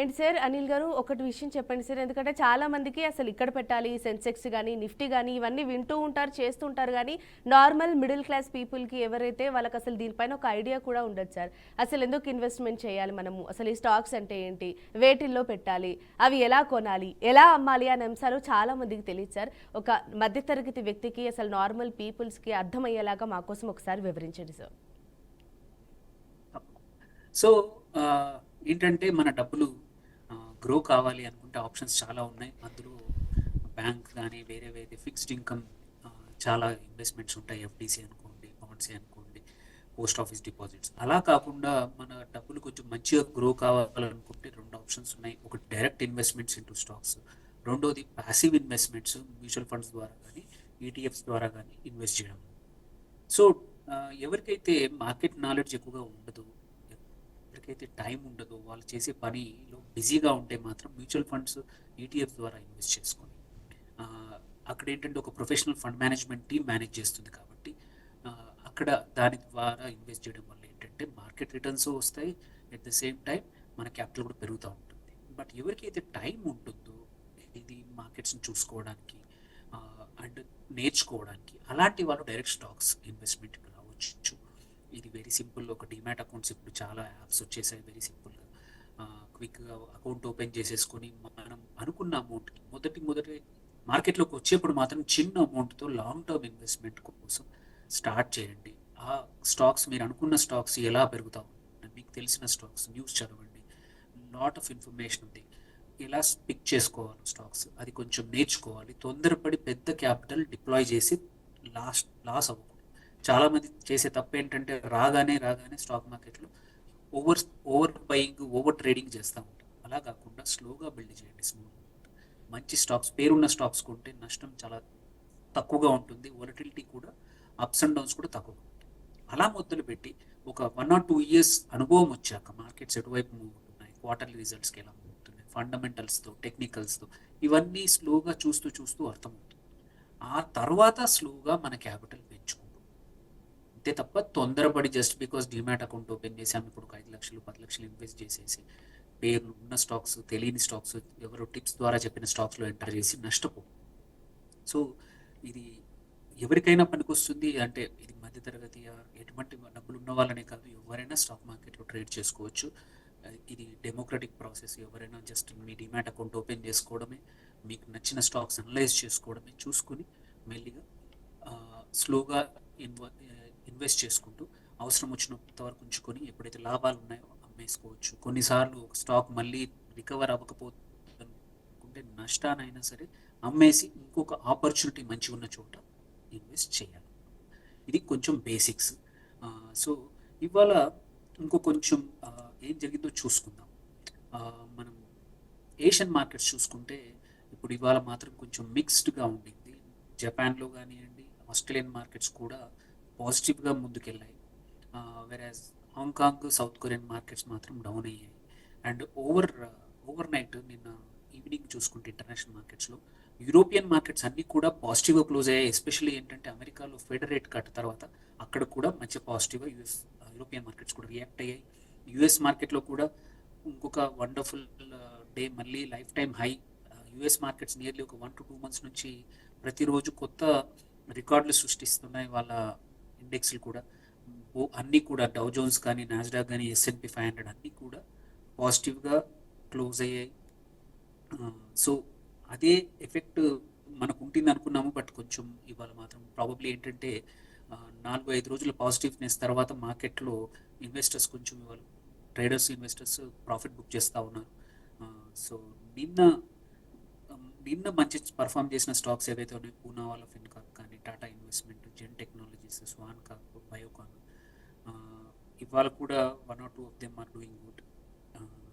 And sir Anil గారు ఒకటి విషయం చెప్పండి సార్. ఎందుకంటే చాలా మందికి అసలు ఇక్కడ పెట్టాలి సెన్సెక్స్ కానీ నిఫ్టీ కానీ ఇవన్నీ వింటూ ఉంటారు చేస్తుంటారు కానీ నార్మల్ మిడిల్ క్లాస్ పీపుల్కి ఎవరైతే వాళ్ళకి అసలు దీనిపైన ఒక ఐడియా కూడా ఉండదు సార్. అసలు ఎందుకు ఇన్వెస్ట్మెంట్ చేయాలి మనము? అసలు ఈ స్టాక్స్ అంటే ఏంటి? వేటిల్లో పెట్టాలి? అవి ఎలా కొనాలి? ఎలా అమ్మాలి అనే అంశాలు చాలా మందికి తెలియదు సార్. ఒక మధ్యతరగతి వ్యక్తికి అసలు నార్మల్ పీపుల్స్కి అర్థమయ్యేలాగా మా కోసం ఒకసారి వివరించండి సార్. సో ఏంటంటే మన డబ్బులు గ్రో కావాలి అనుకుంటే ఆప్షన్స్ చాలా ఉన్నాయి. అందులో బ్యాంక్ కానీ వేరే వేరే ఫిక్స్డ్ ఇన్కమ్ చాలా ఇన్వెస్ట్మెంట్స్ ఉంటాయి. ఎఫ్డిసి అనుకోండి బాండ్సే అనుకోండి పోస్ట్ ఆఫీస్ డిపాజిట్స్ అలా కాకుండా మన డబ్బులు కొంచెం మంచిగా గ్రో కావాలనుకుంటే రెండు ఆప్షన్స్ ఉన్నాయి. ఒకటి డైరెక్ట్ ఇన్వెస్ట్మెంట్స్ ఇంటూ స్టాక్స్ రెండోది ప్యాసివ్ ఇన్వెస్ట్మెంట్స్ మ్యూచువల్ ఫండ్స్ ద్వారా కానీ ఈటీఎఫ్స్ ద్వారా కానీ ఇన్వెస్ట్ చేయడం. సో ఎవరికైతే మార్కెట్ నాలెడ్జ్ ఎక్కువగా ఉండదు ఎవరికైతే టైం ఉండదో. వాళ్ళు చేసే పనిలో బిజీగా ఉంటే మాత్రం మ్యూచువల్ ఫండ్స్ ఈటీఎఫ్ ద్వారా ఇన్వెస్ట్ చేసుకొని అక్కడ ఏంటంటే ఒక professional fund management team manage చేస్తుంది కాబట్టి అక్కడ దాని ద్వారా ఇన్వెస్ట్ చేయడం వల్ల ఏంటంటే మార్కెట్ రిటర్న్స్ వస్తాయి. ఎట్ ద సేమ్ టైం మన క్యాపిటల్ కూడా పెరుగుతూ ఉంటుంది. బట్ ఎవరికైతే టైం ఉంటుందో ఇది మార్కెట్స్ని చూసుకోవడానికి అండ్ నేర్చుకోవడానికి అలాంటి వాళ్ళు direct stocks investment very simple ఒక డిమాట్ అకౌంట్స్ ఇప్పుడు చాలా యాప్స్ వచ్చేసాయి వెరీ సింపుల్గా క్విక్గా అకౌంట్ ఓపెన్ చేసేసుకొని మనం అనుకున్న అమౌంట్కి మొదటి మొదటి మార్కెట్లోకి వచ్చేప్పుడు మాత్రం చిన్న అమౌంట్తో లాంగ్ టర్మ్ ఇన్వెస్ట్మెంట్ కోసం స్టార్ట్ చేయండి. ఆ స్టాక్స్ మీరు అనుకున్న స్టాక్స్ ఎలా పెరుగుతావు? మీకు తెలిసిన స్టాక్స్ న్యూస్ చదవండి. లాట్ ఆఫ్ ఇన్ఫర్మేషన్ ఉంది. ఎలా పిక్ చేసుకోవాలి స్టాక్స్? అది కొంచెం నేర్చుకోవాలి. తొందరపడి పెద్ద క్యాపిటల్ డిప్లాయ్ చేసి లాస్ట్ లాస్ అవ్వకూడదు. చాలా మంది చేసే తప్పు ఏంటంటే రాగానే రాగానే స్టాక్ మార్కెట్లో over over buying over trading చేస్తూ ఉంటారు అలా కాకుండా స్లోగా బిల్డ్ చేయండి స్మూత్ మంచి స్టాక్స్ పేరున్న స్టాక్స్ కొంటే నష్టం చాలా తక్కువగా ఉంటుంది. వొలటిలిటీ కూడా అప్స్ అండ్ డౌన్స్ కూడా తక్కువగా ఉంటుంది. అలా మొదలు పెట్టి ఒక వన్ ఆర్ టూ ఇయర్స్ అనుభవం వచ్చాక మార్కెట్స్ ఎటువైపు మూవ్ అవుతున్నాయి? క్వార్టర్లీ రిజల్ట్స్కి ఎలా మూవ్ అవుతున్నాయి? ఫండమెంటల్స్తో టెక్నికల్స్తో ఇవన్నీ స్లోగా చూస్తూ చూస్తూ అర్థమవుతుంది. ఆ తర్వాత స్లోగా మన క్యాపిటల్ అంతే తప్ప తొందరపడి just because demat account open చేసాం ఇప్పుడు ఒక ఐదు లక్షలు పది లక్షలు ఇన్వెస్ట్ చేసేసి పేర్లు ఉన్న స్టాక్స్ తెలియని స్టాక్స్ ఎవరు టిప్స్ ద్వారా చెప్పిన స్టాక్స్లో ఎంటర్ చేసి నష్టపో సో ఇది ఎవరికైనా పనికొస్తుంది అంటే ఇది మధ్యతరగతి ఎటువంటి డబ్బులు ఉన్న వాళ్ళనే కాదు ఎవరైనా స్టాక్ మార్కెట్లో ట్రేడ్ చేసుకోవచ్చు. ఇది డెమోక్రటిక్ ప్రాసెస్ ఎవరైనా జస్ట్ మీ డిమాట్ అకౌంట్ ఓపెన్ చేసుకోవడమే మీకు నచ్చిన స్టాక్స్ అనలైజ్ చేసుకోవడమే చూసుకుని మెల్లిగా స్లోగా ఇన్వ ఇన్వెస్ట్ చేసుకుంటూ అవసరం వచ్చినంత వరకు ఉంచుకొని ఎప్పుడైతే లాభాలు ఉన్నాయో అమ్మేసుకోవచ్చు. కొన్నిసార్లు స్టాక్ మళ్ళీ రికవర్ అవ్వకపోతే నష్టానైనా సరే అమ్మేసి ఇంకొక ఆపర్చునిటీ మంచిగా ఉన్న చోట ఇన్వెస్ట్ చేయాలి. ఇది కొంచెం బేసిక్స్. సో ఇవాళ ఇంకో కొంచెం ఏం జరిగిందో చూసుకుందాం. మనం ఏషియన్ మార్కెట్స్ చూసుకుంటే ఇప్పుడు ఇవాళ మాత్రం కొంచెం మిక్స్డ్గా ఉండింది. జపాన్లో కానివ్వండి ఆస్ట్రేలియన్ మార్కెట్స్ కూడా పాజిటివ్గా ముందుకెళ్ళాయి. వెరాజ్ Hong Kong south Korean markets మాత్రం డౌన్ అయ్యాయి. అండ్ ఓవర్ ఓవర్ నైట్ నిన్న ఈవినింగ్ చూసుకుంటే ఇంటర్నేషనల్ మార్కెట్స్లో యూరోపియన్ మార్కెట్స్ అన్నీ కూడా పాజిటివ్గా క్లోజ్ అయ్యాయి. ఎస్పెషల్లీ ఏంటంటే అమెరికాలో ఫెడర్ రేట్ కట్ తర్వాత అక్కడ కూడా మంచి పాజిటివ్గా యూఎస్ యూరోపియన్ మార్కెట్స్ కూడా రియాక్ట్ అయ్యాయి. యుఎస్ మార్కెట్లో కూడా ఇంకొక వండర్ఫుల్ డే uh, మళ్ళీ lifetime high US markets nearly ఒక వన్ టు టూ మంత్స్ నుంచి ప్రతిరోజు కొత్త రికార్డులు సృష్టిస్తున్నాయి వాళ్ళ ఇండెక్స్లు కూడా అన్నీ కూడా డౌ జోన్స్ కానీ నాస్డాక్ కానీ S and P five hundred అన్నీ కూడా పాజిటివ్గా క్లోజ్ అయ్యాయి. సో అదే ఎఫెక్ట్ మనకు ఉంటుంది అనుకున్నాము. బట్ కొంచెం ఇవాళ మాత్రం ప్రాబబ్లీ ఏంటంటే నాలుగు ఐదు రోజుల పాజిటివ్నెస్ తర్వాత మార్కెట్లో ఇన్వెస్టర్స్ కొంచెం ఇవాళ ట్రేడర్స్ ఇన్వెస్టర్స్ ప్రాఫిట్ బుక్ చేస్తూ ఉన్నారు. సో నిన్న నిన్న మంచి పర్ఫామ్ చేసిన స్టాక్స్ ఏవైతే ఉన్నాయో పూనా వాళ్ళ ఫిన్కాక్ కానీ టాటా ఇన్వెస్ట్మెంట్ జెన్ టెక్నాలజీస్ స్వాన్ కాక్ బయోకాన్ ఇవాళ కూడా one or two of them are doing good